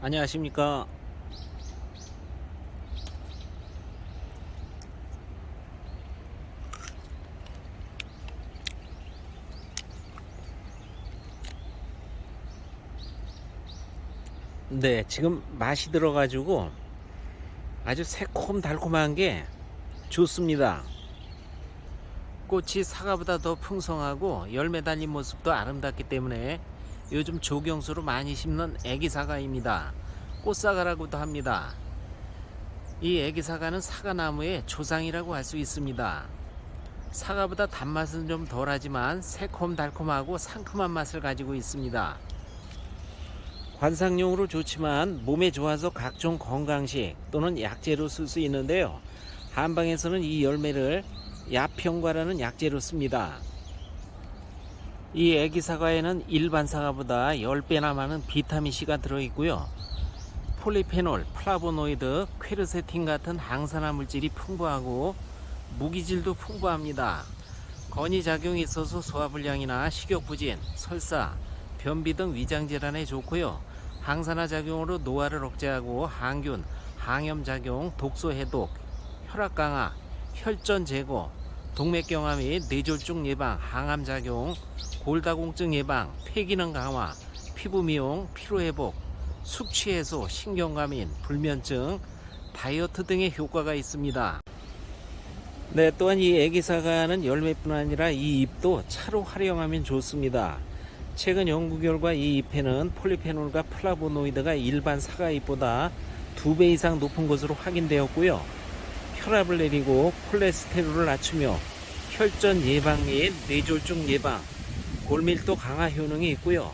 안녕하십니까. 네, 지금 맛이 들어 가지고 아주 새콤달콤한 게 좋습니다. 꽃이 사과보다 더 풍성하고 열매 달린 모습도 아름답기 때문에 요즘 조경수로 많이 심는 애기 사과입니다. 꽃사과라고도 합니다. 이 애기 사과는 사과나무의 조상이라고 할 수 있습니다. 사과보다 단맛은 좀 덜하지만 새콤달콤하고 상큼한 맛을 가지고 있습니다. 관상용으로 좋지만 몸에 좋아서 각종 건강식 또는 약재로 쓸 수 있는데요. 한방에서는 이 열매를 야평과라는 약재로 씁니다. 이 애기 사과에는 일반 사과보다 10배나 많은 비타민C가 들어있고요. 폴리페놀, 플라보노이드, 퀘르세틴 같은 항산화 물질이 풍부하고 무기질도 풍부합니다. 건이 작용이 있어서 소화불량이나 식욕부진, 설사, 변비 등 위장 질환에 좋고요. 항산화 작용으로 노화를 억제하고 항균, 항염 작용, 독소 해독, 혈압 강화, 혈전 제거, 동맥경화 및 뇌졸중 예방, 항암 작용, 골다공증 예방, 폐기능 강화, 피부 미용, 피로 회복, 숙취 해소, 신경감인, 불면증, 다이어트 등의 효과가 있습니다. 네, 또한 이 애기사과는 열매뿐 아니라 이 잎도 차로 활용하면 좋습니다. 최근 연구 결과 이 잎에는 폴리페놀과 플라보노이드가 일반 사과 잎보다 두배 이상 높은 것으로 확인되었고요. 혈압을 내리고 콜레스테롤을 낮추며 혈전 예방 및 뇌졸중 예방, 골밀도 강화 효능이 있고요.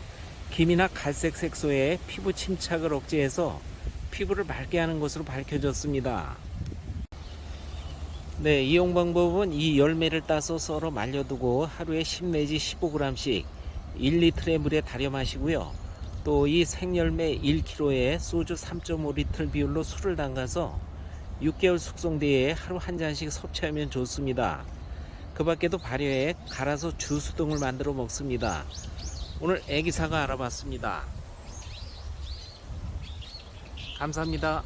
김이나 갈색 색소의 피부 침착을 억제해서 피부를 맑게 하는 것으로 밝혀졌습니다. 네, 이용 방법은 이 열매를 따서 썰어 말려두고 하루에 10 내지 15g씩 1리터의 물에 달여 마시고요. 또 이 생열매 1kg에 소주 3.5리터 비율로 술을 담가서 6개월 숙성 뒤에 하루 한 잔씩 섭취하면 좋습니다. 그 밖에도 발효해 갈아서 주스 등을 만들어 먹습니다. 오늘 애기사과 알아봤습니다. 감사합니다.